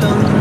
전